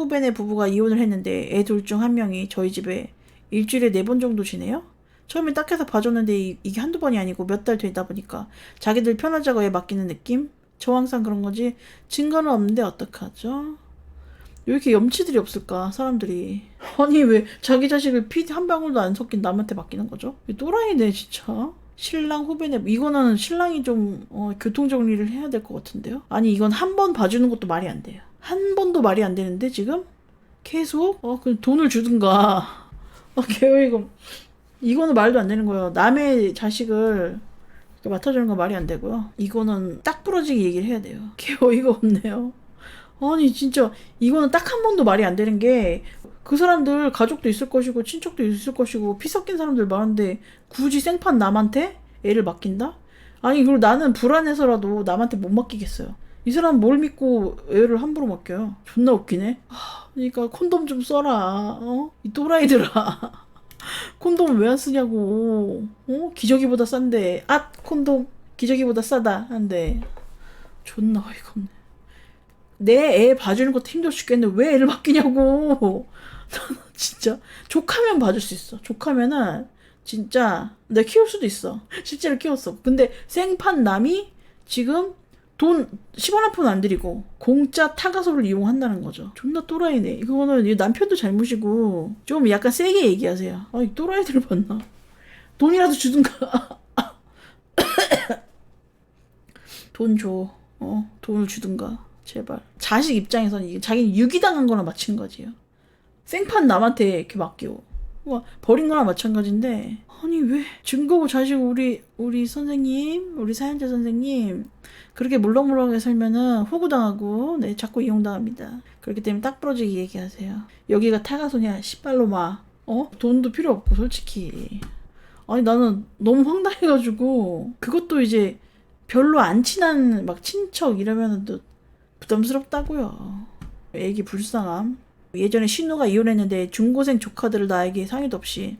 후배네 부부가 이혼을 했는데 애 둘 중 한 명이 저희 집에 일주일에 네 번 정도 지내요? 처음엔 딱 해서 봐줬는데 이, 이게 한두 번이 아니고 몇 달 되다 보니까 자기들 편하자고 애 맡기는 느낌? 저 항상 그런 거지 증거는 없는데 어떡하죠? 왜 이렇게 염치들이 없을까 사람들이 아니 왜 자기 자식을 피 한 방울도 안 섞인 남한테 맡기는 거죠? 이 또라이네 진짜 신랑 후배네 이거는 신랑이 좀 어, 교통 정리를 해야 될 것 같은데요 아니 이건 한 번 봐주는 것도 말이 안 돼요 한 번도 말이 안 되는데 지금? 계속? 어 그냥 돈을 주든가. 아 개어이거 이거는 말도 안 되는 거예요. 남의 자식을 맡아주는 건 말이 안 되고요. 이거는 딱 부러지게 얘기를 해야 돼요. 개 어이가 없네요. 아니 진짜 이거는 딱 한 번도 말이 안 되는 게 그 사람들 가족도 있을 것이고 친척도 있을 것이고 피 섞인 사람들 많은데 굳이 생판 남한테? 애를 맡긴다? 아니 그리고 나는 불안해서라도 남한테 못 맡기겠어요. 이 사람 뭘 믿고 애를 함부로 맡겨요? 존나 웃기네. 하, 그러니까 콘돔 좀 써라. 어? 이 또라이들아. 콘돔을 왜안 쓰냐고. 어? 기저귀보다 싼데. 아 콘돔 기저귀보다 싸다. 한데 존나 어이가 없네. 내 애 봐주는 것도 힘들어 죽겠는데 왜 애를 맡기냐고. 진짜 족하면 봐줄 수 있어. 족하면은 진짜 내가 키울 수도 있어. 실제로 키웠어. 근데 생판 남이 지금 돈 10원 한 푼안 들이고 공짜 타가소를 이용한다는 거죠. 존나 또라이네. 이거는 이 남편도 잘못이고 좀 약간 세게 얘기하세요. 아, 이 또라이들을 봤나? 돈이라도 주든가. 돈 줘. 어, 돈을 주든가. 제발. 자식 입장에서는 이게 자기는 유기당한 거나 마찬 거지요. 생판 남한테 이렇게 맡기고. 와, 버린 거나 마찬가지인데. 아니, 왜 증거고 자식 우리, 우리 선생님, 우리 사연자 선생님, 그렇게 물렁물렁하게 살면은 호구당하고, 네, 자꾸 이용당합니다. 그렇기 때문에 딱 부러지게 얘기하세요. 여기가 타가소냐, 씨발로 마. 어? 돈도 필요 없고, 솔직히. 아니, 나는 너무 황당해가지고, 그것도 이제 별로 안 친한 막 친척 이러면은 또 부담스럽다고요. 애기 불쌍함. 예전에 신우가 이혼했는데 중고생 조카들을 나에게 상의도 없이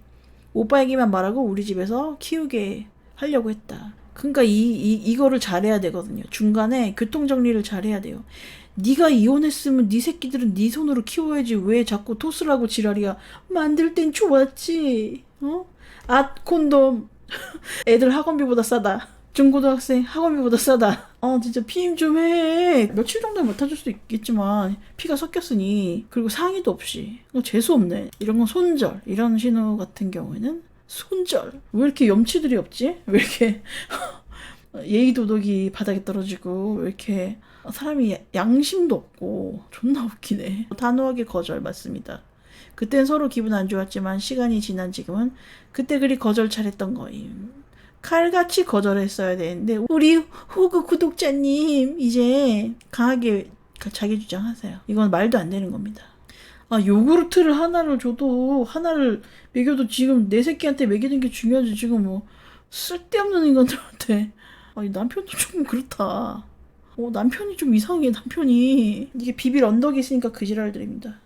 오빠 얘기만 말하고 우리 집에서 키우게 하려고 했다. 그러니까 이, 이 이거를 잘해야 되거든요. 중간에 교통 정리를 잘해야 돼요. 네가 이혼했으면 네 새끼들은 네 손으로 키워야지 왜 자꾸 토스라고 지랄이야. 만들 땐 좋았지. 어? 아 콘돔 애들 학원비보다 싸다. 중고등학생 학원비보다 싸다. 어 진짜 피임 좀 해. 며칠 정도 못 해줄 수 있겠지만 피가 섞였으니 그리고 상의도 없이 이거 재수 없네. 이런 건 손절. 이런 신호 같은 경우에는 손절. 왜 이렇게 염치들이 없지? 왜 이렇게 예의 도덕이 바닥에 떨어지고 왜 이렇게 사람이 양심도 없고 존나 웃기네. 단호하게 거절 맞습니다. 그땐 서로 기분 안 좋았지만 시간이 지난 지금은 그때 그리 거절 잘했던 거임. 칼같이 거절했어야 되는데 우리 호구 구독자님 이제 강하게 자기 주장하세요. 이건 말도 안 되는 겁니다. 아 요구르트를 하나를 줘도 하나를 먹여도 지금 내 새끼한테 먹이는 게 중요하지 지금 뭐 쓸데없는 인간들한테 아니 남편도 좀 그렇다. 어 남편이 좀 이상해 남편이 이게 비빌 언덕이 있으니까 그 지랄들입니다.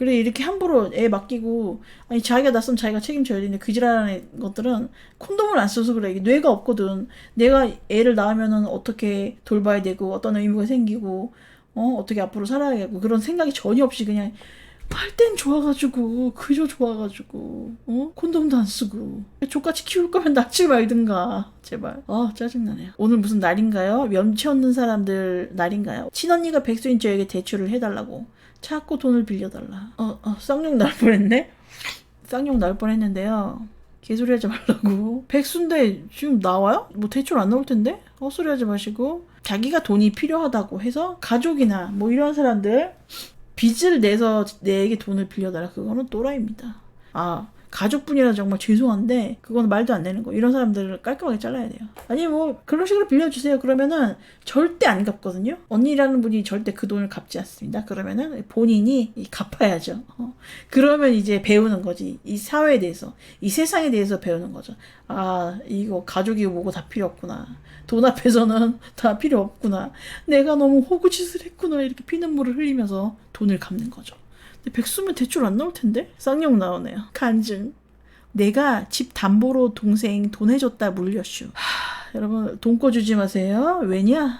그래 이렇게 함부로 애 맡기고 아니 자기가 낯선 자기가 책임져야 되는데 그 지랄하는 것들은 콘돔을 안 써서 그래. 이게 뇌가 없거든. 내가 애를 낳으면은 어떻게 돌봐야 되고 어떤 의무가 생기고 어 어떻게 앞으로 살아야겠고 그런 생각이 전혀 없이 그냥 할 땐 좋아가지고 그저 좋아가지고 어? 콘돔도 안 쓰고 족같이 키울 거면 낳지 말든가. 제발. 아 짜증나네요. 오늘 무슨 날인가요? 염치 없는 사람들 날인가요? 친언니가 백수인 저에게 대출을 해달라고 자꾸 돈을 빌려달라. 어, 어, 쌍욕 날 뻔했네? 쌍욕 날 뻔했는데요. 개소리 하지 말라고. 백수인데 지금 나와요? 뭐 대출 안 나올 텐데? 헛소리 하지 마시고. 자기가 돈이 필요하다고 해서 가족이나 뭐 이런 사람들 빚을 내서 내에게 돈을 빌려달라. 그거는 또라이입니다. 아, 가족분이라 정말 죄송한데 그건 말도 안 되는 거. 이런 사람들을 깔끔하게 잘라야 돼요. 아니 뭐 그런 식으로 빌려주세요. 그러면은 절대 안 갚거든요. 언니라는 분이 절대 그 돈을 갚지 않습니다. 그러면은 본인이 갚아야죠. 어. 그러면 이제 배우는 거지. 이 사회에 대해서, 이 세상에 대해서 배우는 거죠. 아 이거 가족이 뭐고 다 필요 없구나. 돈 앞에서는 다 필요 없구나. 내가 너무 호구짓을 했구나. 이렇게 피눈물을 흘리면서 돈을 갚는 거죠. 근데 백수면 대출 안 나올 텐데? 쌍욕 나오네요. 간증. 내가 집 담보로 동생 돈 해줬다 물렸슈. 하, 여러분 돈 꿔주지 마세요. 왜냐?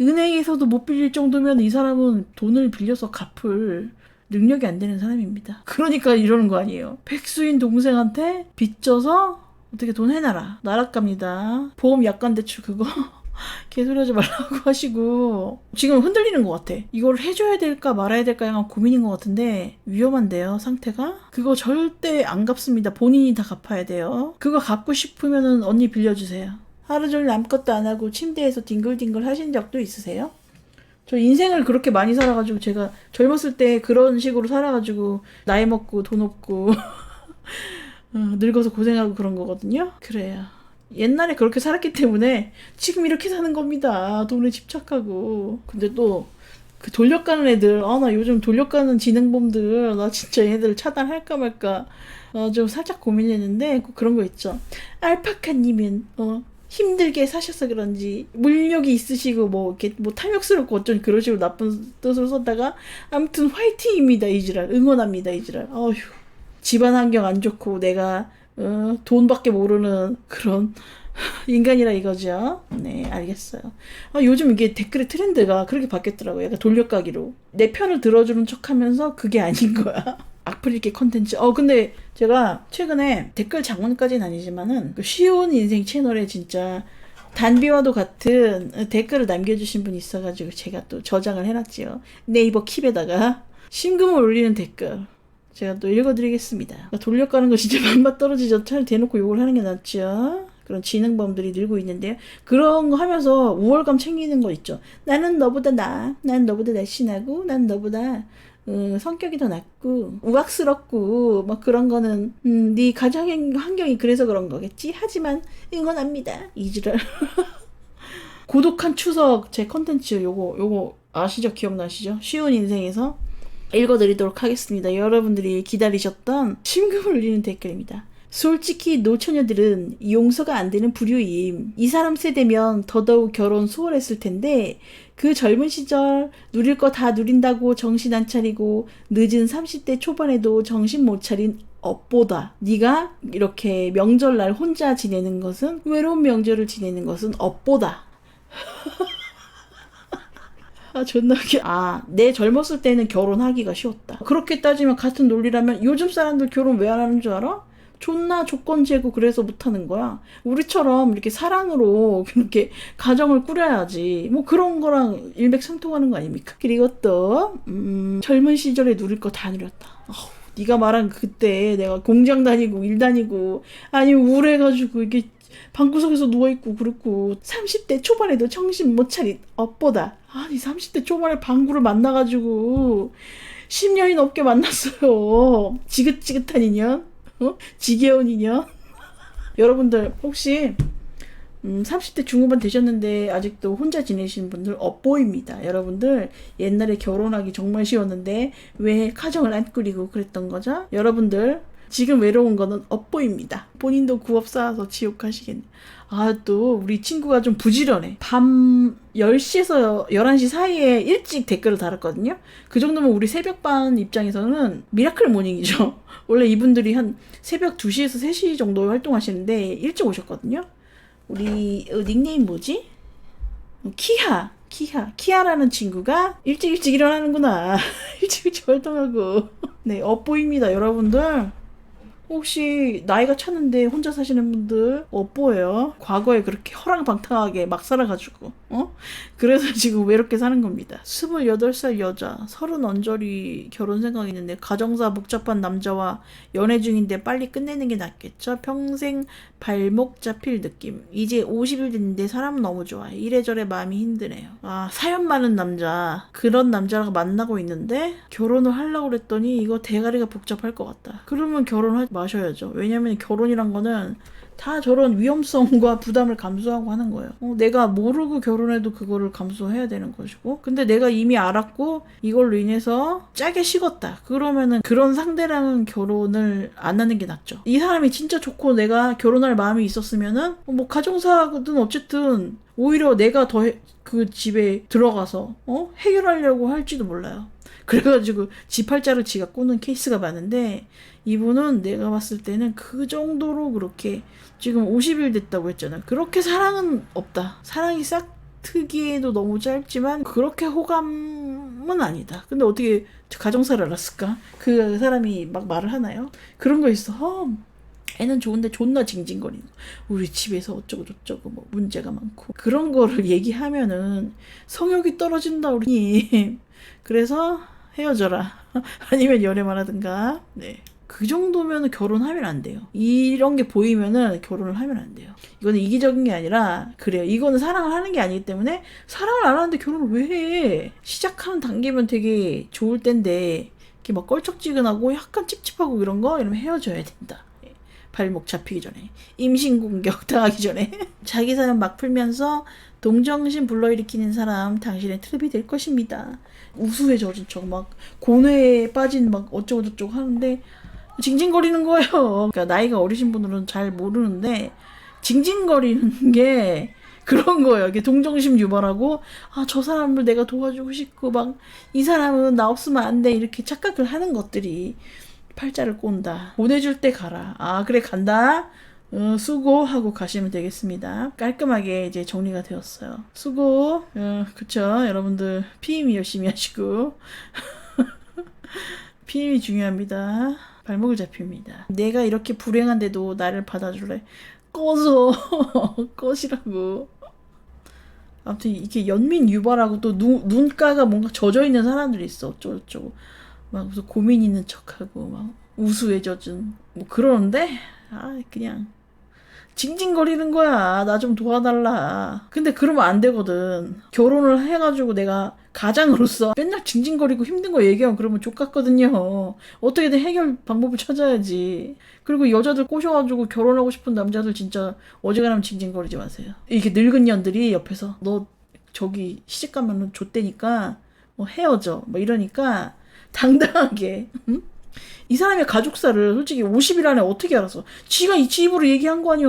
은행에서도 못 빌릴 정도면 이 사람은 돈을 빌려서 갚을 능력이 안 되는 사람입니다. 그러니까 이러는 거 아니에요. 백수인 동생한테 빚져서 어떻게 돈 해놔라. 나락 갑니다. 보험 약관 대출 그거 개소리 하지 말라고 하시고 지금 흔들리는 것 같아. 이걸 해줘야 될까 말아야 될까 약간 고민인 것 같은데 위험한데요 상태가? 그거 절대 안 갚습니다. 본인이 다 갚아야 돼요. 그거 갚고 싶으면은 언니 빌려주세요. 하루 종일 아무것도 안 하고 침대에서 뒹굴뒹굴 하신 적도 있으세요? 저 인생을 그렇게 많이 살아가지고 제가 젊었을 때 그런 식으로 살아가지고 나이 먹고 돈 없고 어, 늙어서 고생하고 그런 거거든요. 그래요. 옛날에 그렇게 살았기 때문에 지금 이렇게 사는 겁니다. 돈에 집착하고. 근데 또 그 돌려가는 애들, 아, 나 요즘 돌려가는 지능범들, 나 진짜 얘네들 차단할까 말까, 어, 좀 살짝 고민했는데, 꼭 그런 거 있죠. 알파카님은, 어, 힘들게 사셔서 그런지, 물력이 있으시고, 뭐, 이렇게, 뭐, 탐욕스럽고 어쩐 그런 식으로 나쁜 뜻으로 썼다가, 아무튼 화이팅입니다, 이지랄. 응원합니다, 이지랄. 어휴. 집안 환경 안 좋고, 내가, 어, 돈밖에 모르는 그런 인간이라 이거죠. 네, 알겠어요. 아, 요즘 이게 댓글의 트렌드가 그렇게 바뀌었더라고요. 약간 돌려가기로. 내 편을 들어주는 척 하면서 그게 아닌 거야. 악플 읽기 컨텐츠. 어, 근데 제가 최근에 댓글 장문까지는 아니지만은 그 쉬운 인생 채널에 진짜 단비와도 같은 댓글을 남겨주신 분이 있어가지고 제가 또 저장을 해놨지요. 네이버 킵에다가 심금을 올리는 댓글. 제가 또 읽어드리겠습니다. 그러니까 돌려가는 거 진짜 맛맛 떨어지죠. 차라리 대놓고 욕을 하는 게 낫죠. 그런 지능범들이 늘고 있는데요. 그런 거 하면서 우월감 챙기는 거 있죠. 나는 너보다 나, 난 너보다 날씬하고, 난 너보다 어, 성격이 더 낫고 우악스럽고 막 그런 거는 음, 네 가정 환경이 그래서 그런 거겠지. 하지만 응원합니다. 이지랄. 고독한 추석 제 컨텐츠 요거 요거 아시죠? 기억나시죠? 쉬운 인생에서 읽어드리도록 하겠습니다. 여러분들이 기다리셨던 심금을 울리는 댓글입니다. 솔직히 노처녀들은 용서가 안 되는 부류임. 이 사람 세대면 더더욱 결혼 수월했을 텐데 그 젊은 시절 누릴 거 다 누린다고 정신 안 차리고 늦은 30대 초반에도 정신 못 차린 업보다 네가 이렇게 명절날 혼자 지내는 것은 외로운 명절을 지내는 것은 업보다 아 존나 웃겨. 아, 내 젊었을 때는 결혼하기가 쉬웠다. 그렇게 따지면 같은 논리라면 요즘 사람들 결혼 왜 안 하는 줄 알아? 존나 조건 재고 그래서 못하는 거야. 우리처럼 이렇게 사랑으로 이렇게 가정을 꾸려야지. 뭐 그런 거랑 일맥상통하는 거 아닙니까? 그리고 또 음, 젊은 시절에 누릴 거 다 누렸다. 어후, 네가 말한 그때 내가 공장 다니고 일 다니고 아니 우울해가지고 이게 방구석에서 누워있고 그렇고 30대 초반에도 정신 못 차린 업보다 아니 30대 초반에 방구를 만나가지고 10년이 넘게 만났어요 지긋지긋한 인연 어? 지겨운 인연 여러분들 혹시 음, 30대 중후반 되셨는데 아직도 혼자 지내시는 분들 업보입니다. 여러분들 옛날에 결혼하기 정말 쉬웠는데 왜 가정을 안 꾸리고 그랬던 거죠? 여러분들 지금 외로운 거는 업보입니다. 본인도 구업 쌓아서 지옥 가시겠네. 아, 또 우리 친구가 좀 부지런해. 밤 10시에서 11시 사이에 일찍 댓글을 달았거든요. 그 정도면 우리 새벽반 입장에서는 미라클 모닝이죠. 원래 이분들이 한 새벽 2시에서 3시 정도 활동하시는데 일찍 오셨거든요. 우리 어, 닉네임 뭐지? 키하. 키하. 키하라는 친구가 일찍 일찍 일어나는구나. 일찍 일찍 활동하고. 네, 업보입니다, 여러분들. 혹시 나이가 찼는데 혼자 사시는 분들 업보예요. 과거에 그렇게 허랑방탕하게 막 살아가지고 어? 그래서 지금 외롭게 사는 겁니다. 28살 여자, 서른 언저리 결혼 생각 있는데 가정사 복잡한 남자와 연애 중인데 빨리 끝내는 게 낫겠죠? 평생 발목 잡힐 느낌. 이제 50일 됐는데 사람 너무 좋아요. 이래저래 마음이 힘드네요. 아, 사연 많은 남자. 그런 남자랑 만나고 있는데 결혼을 하려고 그랬더니 이거 대가리가 복잡할 것 같다. 그러면 마 셔야죠. 왜냐면 결혼이란 거는 다 저런 위험성과 부담을 감수하고 하는 거예요. 어, 내가 모르고 결혼해도 그거를 감수해야 되는 것이고. 근데 내가 이미 알았고 이걸로 인해서 짜게 식었다. 그러면은 그런 상대랑은 결혼을 안 하는 게 낫죠. 이 사람이 진짜 좋고 내가 결혼할 마음이 있었으면은 어, 뭐 가정사든 어쨌든 오히려 내가 더 그 집에 들어가서 어? 해결하려고 할지도 몰라요. 그래가지고 지 팔자를 지가 꼬는 케이스가 많은데 이분은 내가 봤을 때는 그 정도로 그렇게 지금 50일 됐다고 했잖아. 그렇게 사랑은 없다. 사랑이 싹 특이해도 너무 짧지만 그렇게 호감은 아니다. 근데 어떻게 가정사를 알았을까? 그 사람이 막 말을 하나요? 그런 거 있어. 어, 애는 좋은데 존나 징징거리는 거. 우리 집에서 어쩌고 저쩌고 뭐 문제가 많고 그런 거를 얘기하면은 성욕이 떨어진다 우리 그래서 헤어져라 아니면 연애만 하든가 네. 그 정도면 결혼하면 안 돼요. 이런 게 보이면은 결혼을 하면 안 돼요. 이거는 이기적인 게 아니라 그래요. 이거는 사랑을 하는 게 아니기 때문에 사랑을 안 하는데 결혼을 왜 해? 시작하는 단계면 되게 좋을 텐데 이렇게 막 껄쩍지근하고 약간 찝찝하고 이런 거 이러면 헤어져야 된다. 예. 발목 잡히기 전에 임신 공격 당하기 전에 자기 사연 막 풀면서 동정심 불러일으키는 사람 당신의 트랩이 될 것입니다. 우수에 젖은 척 막 고뇌에 빠진 막 어쩌고 저쩌고 하는데 징징거리는 거예요. 그러니까 나이가 어리신 분들은 잘 모르는데 징징거리는 게 그런 거예요. 이게 동정심 유발하고 아 저 사람을 내가 도와주고 싶고 막 이 사람은 나 없으면 안 돼 이렇게 착각을 하는 것들이 팔자를 꼰다. 보내줄 때 가라. 아 그래 간다. 어, 수고 하고 가시면 되겠습니다. 깔끔하게 이제 정리가 되었어요. 수고. 어, 그쵸. 여러분들 피임이 열심히 하시고 피임이 중요합니다. 발목을 잡힙니다. 내가 이렇게 불행한데도 나를 받아줄래? 꺼져. 꺼시라고. 아무튼 이렇게 연민 유발하고 또 눈, 눈가가 뭔가 젖어 있는 사람들이 있어. 어쩌고저쩌고. 막 무슨 고민 있는 척하고 막 우수해 젖은 뭐 그러는데 아 그냥 징징거리는 거야. 나 좀 도와달라. 근데 그러면 안 되거든. 결혼을 해가지고 내가 가장으로서 맨날 징징거리고 힘든 거 얘기하면 그러면 족같거든요. 어떻게든 해결 방법을 찾아야지. 그리고 여자들 꼬셔가지고 결혼하고 싶은 남자들 진짜 어지간하면 징징거리지 마세요. 이렇게 늙은 년들이 옆에서 너 저기 시집 가면은 좆대니까 뭐 헤어져. 뭐 이러니까 당당하게. 응? 이 사람의 가족사를 솔직히 50일 안에 어떻게 알았어? 지가 이 집으로 얘기한 거 아니야.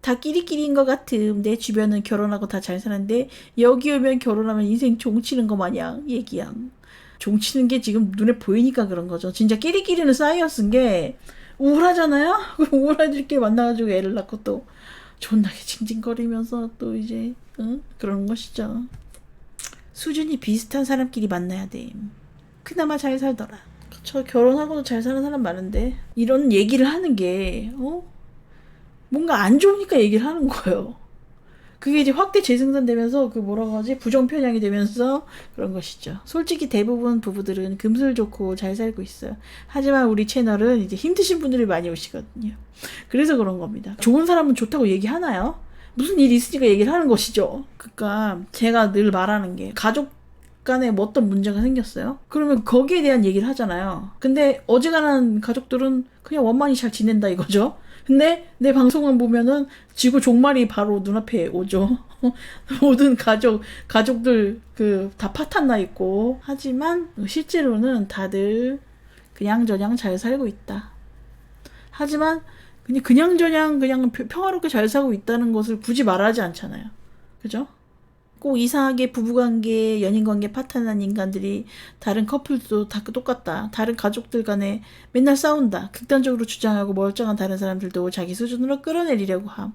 다 끼리끼리인 것 같음. 내 주변은 결혼하고 다 잘 사는데 여기 오면 결혼하면 인생 종치는 거 마냥 얘기양. 종치는 게 지금 눈에 보이니까 그런 거죠. 진짜 끼리끼리는 쌓여쓴 게 우울하잖아요? 우울해질 게 만나가지고 애를 낳고 또 존나게 징징거리면서 또 이제 응? 그러는 것이죠. 수준이 비슷한 사람끼리 만나야 돼. 그나마 잘 살더라. 저 결혼하고도 잘 사는 사람 많은데 이런 얘기를 하는 게 어? 뭔가 안 좋으니까 얘기를 하는 거예요. 그게 이제 확대 재생산되면서 그 뭐라고 하지 부정 편향이 되면서 그런 것이죠. 솔직히 대부분 부부들은 금슬 좋고 잘 살고 있어요. 하지만 우리 채널은 이제 힘드신 분들이 많이 오시거든요. 그래서 그런 겁니다. 좋은 사람은 좋다고 얘기하나요? 무슨 일이 있으니까 얘기를 하는 것이죠. 그러니까 제가 늘 말하는 게 가족 간에 뭐 어떤 문제가 생겼어요. 그러면 거기에 대한 얘기를 하잖아요. 근데 어지간한 가족들은 그냥 원만히 잘 지낸다 이거죠. 근데 내 방송만 보면은 지구 종말이 바로 눈앞에 오죠. 모든 가족 가족들 그 다 파탄 나 있고 하지만 실제로는 다들 그냥저냥 잘 살고 있다. 하지만 그냥 그냥저냥 그냥 평화롭게 잘 살고 있다는 것을 굳이 말하지 않잖아요. 그죠? 꼭 이상하게 부부관계, 연인관계 파탄난 인간들이 다른 커플도 다 똑같다. 다른 가족들 간에 맨날 싸운다. 극단적으로 주장하고 멀쩡한 다른 사람들도 자기 수준으로 끌어내리려고 함.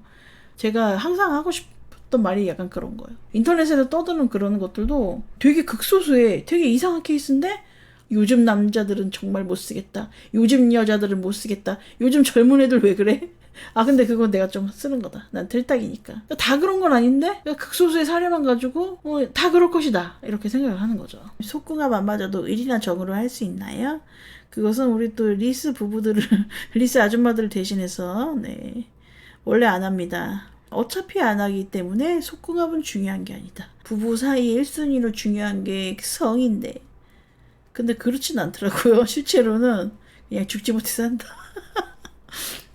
제가 항상 하고 싶었던 말이 약간 그런 거예요. 인터넷에서 떠드는 그런 것들도 되게 극소수의 되게 이상한 케이스인데 요즘 남자들은 정말 못 쓰겠다. 요즘 여자들은 못 쓰겠다. 요즘 젊은 애들 왜 그래? 아 근데 그건 내가 좀 쓰는 거다. 난 들딱이니까. 다 그런 건 아닌데 극소수의 사례만 가지고 어, 다 그럴 것이다 이렇게 생각을 하는 거죠. 속궁합 안 맞아도 일이나 정으로 할 수 있나요? 그것은 우리 또 리스 부부들을 리스 아줌마들을 대신해서 네 원래 안 합니다. 어차피 안 하기 때문에 속궁합은 중요한 게 아니다. 부부 사이 1순위로 중요한 게 성인데. 근데 그렇진 않더라고요. 실제로는 그냥 죽지 못해 산다.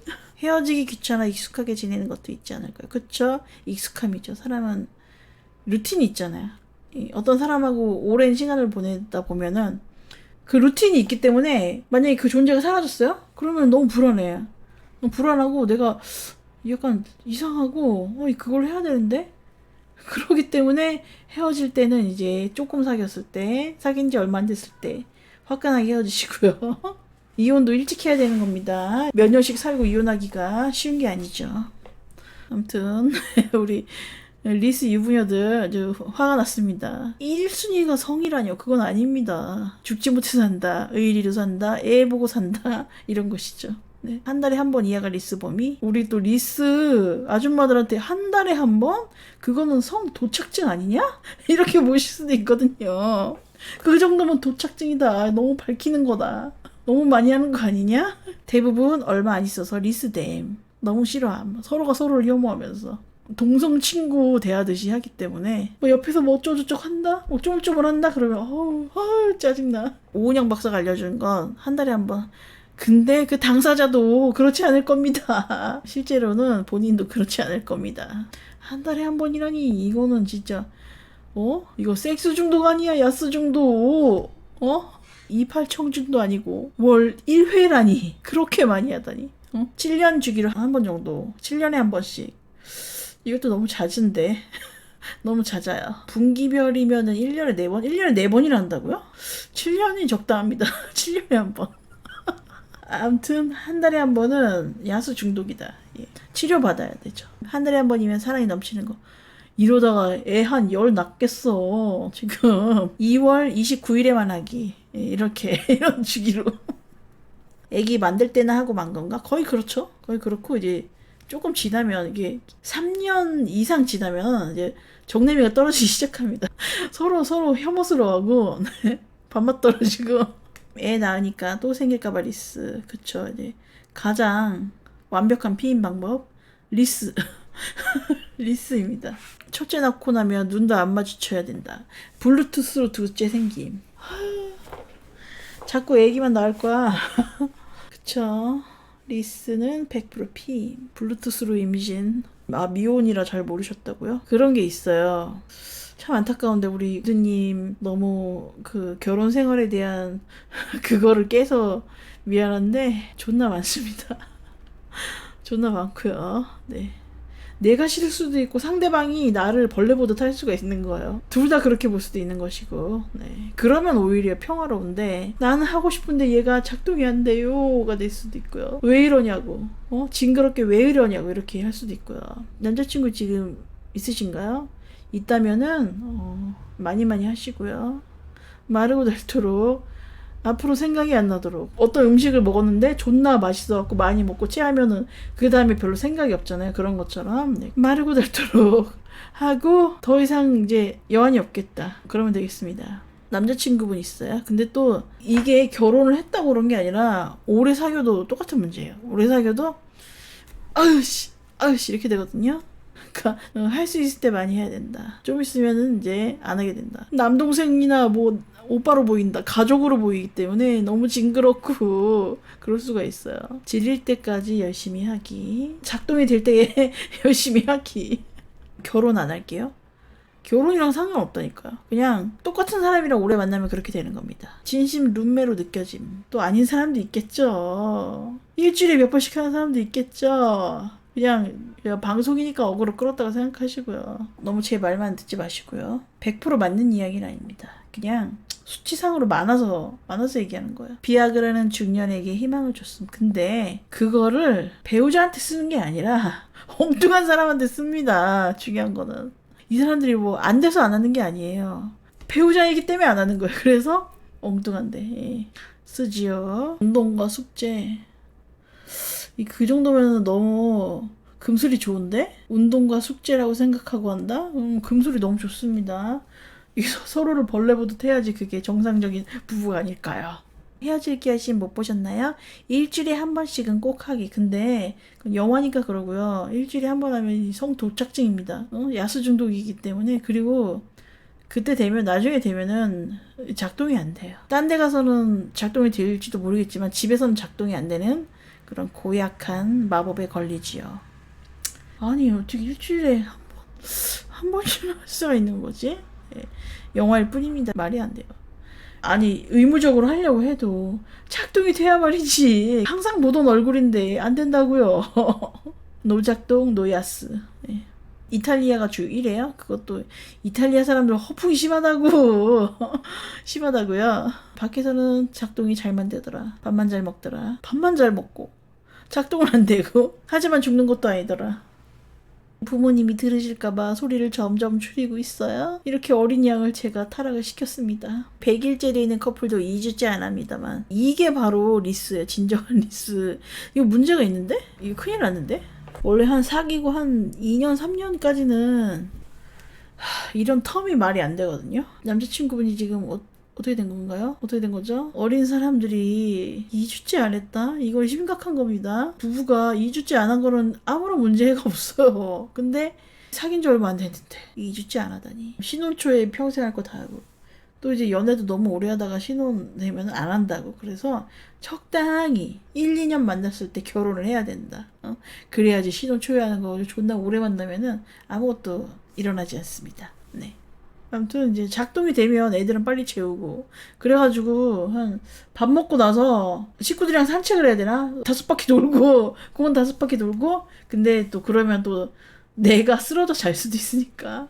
헤어지기 귀찮아 익숙하게 지내는 것도 있지 않을까요? 그쵸? 익숙함이죠. 사람은 루틴이 있잖아요. 어떤 사람하고 오랜 시간을 보내다 보면은 그 루틴이 있기 때문에 만약에 그 존재가 사라졌어요? 그러면 너무 불안해요. 너무 불안하고 내가 약간 이상하고 어, 그걸 해야 되는데? 그러기 때문에 헤어질 때는 이제 조금 사귀었을 때, 사귄 지 얼마 안 됐을 때 화끈하게 헤어지시고요. 이혼도 일찍 해야 되는 겁니다. 몇 년씩 살고 이혼하기가 쉬운 게 아니죠. 아무튼 우리 리스 유부녀들 화가 났습니다. 1순위가 성이라뇨. 그건 아닙니다. 죽지 못해 산다. 의리로 산다. 애 보고 산다. 이런 것이죠. 네. 한 달에 한 번 이하가 리스 범위. 우리 또 리스 아줌마들한테 한 달에 한 번? 그거는 성 도착증 아니냐? 이렇게 보실 수도 있거든요. 그 정도면 도착증이다. 너무 밝히는 거다. 너무 많이 하는 거 아니냐? 대부분 얼마 안 있어서 리스댐. 너무 싫어함. 서로가 서로를 혐오하면서. 동성 친구 대하듯이 하기 때문에 뭐 옆에서 뭐 어쩌고저쩌고 한다? 뭐 쪼물쪼물 한다? 그러면 어우, 어우 짜증나. 오은영 박사가 알려준 건 한 달에 한 번. 근데 그 당사자도 그렇지 않을 겁니다. 실제로는 본인도 그렇지 않을 겁니다. 한 달에 한 번이라니 이거는 진짜 어? 이거 섹스 중독 아니야 야스 중독 어? 이팔 청준도 아니고 월 1회라니. 그렇게 많이 하다니. 어? 7년 주기로 한 번 정도. 7년에 한 번씩. 이것도 너무 잦은데. 너무 잦아요. 분기별이면 은 1년에 4번? 1년에 4번이나 한다고요? 7년이 적당합니다. 7년에 한번. 아무튼 한 달에 한 번은 야수 중독이다. 예. 치료받아야 되죠. 한 달에 한 번이면 사랑이 넘치는 거 이러다가 애 한 열 낳겠어. 지금 2월 29일에 만 하기. 예, 이렇게 이런 주기로. 애기 만들 때나 하고 만 건가? 거의 그렇죠. 거의 그렇고 이제 조금 지나면 이게 3년 이상 지나면 이제 정내미가 떨어지기 시작합니다. 서로 서로 혐오스러워하고 네. 밥맛 떨어지고 애 낳으니까 또 생길까봐 리스. 그쵸 이제 가장 완벽한 피임 방법 리스. 리스입니다. 첫째 낳고 나면 눈도 안 마주쳐야 된다. 블루투스로 둘째 생김. 자꾸 애기만 나올 거야. 그쵸. 리스는 100% 피. 블루투스로 임신. 아, 미혼이라 잘 모르셨다고요? 그런 게 있어요. 참 안타까운데 우리 유드님 너무 그 결혼 생활에 대한 그거를 깨서 미안한데 존나 많습니다. 존나 많고요. 네. 내가 싫을 수도 있고 상대방이 나를 벌레 보듯 할 수가 있는 거예요. 둘 다 그렇게 볼 수도 있는 것이고. 네. 그러면 오히려 평화로운데 나는 하고 싶은데 얘가 작동이 안 돼요가 될 수도 있고요. 왜 이러냐고. 어? 징그럽게 왜 이러냐고 이렇게 할 수도 있고요. 남자친구 지금 있으신가요? 있다면은 어, 많이 많이 하시고요. 마르고 닳도록 앞으로 생각이 안 나도록. 어떤 음식을 먹었는데 존나 맛있어갖고 많이 먹고 체하면은 그 다음에 별로 생각이 없잖아요. 그런 것처럼. 네. 마르고 닳도록 하고 더 이상 이제 여한이 없겠다. 그러면 되겠습니다. 남자친구분 있어요. 근데 또 이게 결혼을 했다고 그런 게 아니라 오래 사귀어도 똑같은 문제예요. 오래 사귀어도 아유씨 아유씨 이렇게 되거든요 그러니까 할수 있을 때 많이 해야 된다. 좀 있으면은 이제 안 하게 된다. 남동생이나 뭐 오빠로 보인다. 가족으로 보이기 때문에 너무 징그럽고 그럴 수가 있어요. 질릴 때까지 열심히 하기. 작동이 될때 열심히 하기. 결혼 안 할게요. 결혼이랑 상관없다니까요. 그냥 똑같은 사람이랑 오래 만나면 그렇게 되는 겁니다. 진심 룸메로 느껴짐. 또 아닌 사람도 있겠죠. 일주일에 몇 번씩 하는 사람도 있겠죠. 그냥, 방송이니까 어그로 끌었다고 생각하시고요. 너무 제 말만 듣지 마시고요. 100% 맞는 이야기는 아닙니다. 그냥 수치상으로 많아서 많아서 얘기하는 거예요. 비아그라는 중년에게 희망을 줬음. 근데 그거를 배우자한테 쓰는 게 아니라 엉뚱한 사람한테 씁니다. 중요한 거는 이 사람들이 뭐 안 돼서 안 하는 게 아니에요. 배우자이기 때문에 안 하는 거예요. 그래서 엉뚱한데 예. 쓰지요. 운동과 숙제 이 그 정도면 너무 금술이 좋은데? 운동과 숙제라고 생각하고 한다? 음, 금술이 너무 좋습니다. 이 서로를 벌레 보듯 해야지 그게 정상적인 부부가 아닐까요? 헤어질 기하신 못 보셨나요? 일주일에 한 번씩은 꼭 하기. 근데 영화니까 그러고요. 일주일에 한 번 하면 성 도착증입니다. 어? 야수 중독이기 때문에 그리고 그때 되면 나중에 되면은 작동이 안 돼요. 딴 데 가서는 작동이 될지도 모르겠지만 집에서는 작동이 안 되는 그런 고약한 마법에 걸리지요. 아니 어떻게 일주일에 한 번, 한 번씩만 할 수가 있는 거지? 예, 영화일 뿐입니다. 말이 안 돼요. 아니 의무적으로 하려고 해도 작동이 돼야 말이지. 항상 보던 얼굴인데 안 된다고요. 노작동 노야스. 예. 이탈리아가 주 1회요? 그것도 이탈리아 사람들 허풍이 심하다고. 심하다고요. 밖에서는 작동이 잘만 되더라. 밥만 잘 먹더라. 밥만 잘 먹고 작동은 안 되고 하지만 죽는 것도 아니더라. 부모님이 들으실까봐 소리를 점점 줄이고 있어요. 이렇게 어린 양을 제가 타락을 시켰습니다. 100일째 되는 커플도 2주째 안 합니다만 이게 바로 리스예요. 진정한 리스. 이거 문제가 있는데? 이거 큰일 났는데? 원래 한 사귀고 한 2년, 3년까지는 이런 텀이 말이 안 되거든요. 남자친구분이 지금 어, 어떻게 된 건가요? 어떻게 된 거죠? 어린 사람들이 2주째 안 했다? 이거 심각한 겁니다. 부부가 2주째 안 한 거는 아무런 문제가 없어요. 근데 사귄 지 얼마 안 됐는데 2주째 안 하다니. 신혼 초에 평생 할 거 다 하고 또 이제 연애도 너무 오래 하다가 신혼 되면 안 한다고. 그래서 적당히 1, 2년 만났을 때 결혼을 해야 된다. 어? 그래야지 신혼 초에 하는 거 존나 오래 만나면은 아무것도 일어나지 않습니다. 네. 아무튼 이제 작동이 되면 애들은 빨리 재우고. 그래가지고 한 밥 먹고 나서 식구들이랑 산책을 해야 되나? 다섯 바퀴 돌고 공원 다섯 바퀴 돌고. 근데 또 그러면 또 내가 쓰러져 잘 수도 있으니까.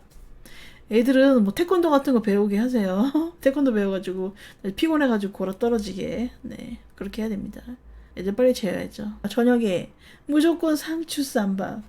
애들은 뭐 태권도 같은 거 배우게 하세요. 태권도 배워가지고 피곤해가지고 골아 떨어지게. 네 그렇게 해야 됩니다. 애들 빨리 재워야죠. 저녁에 무조건 상추 쌈밥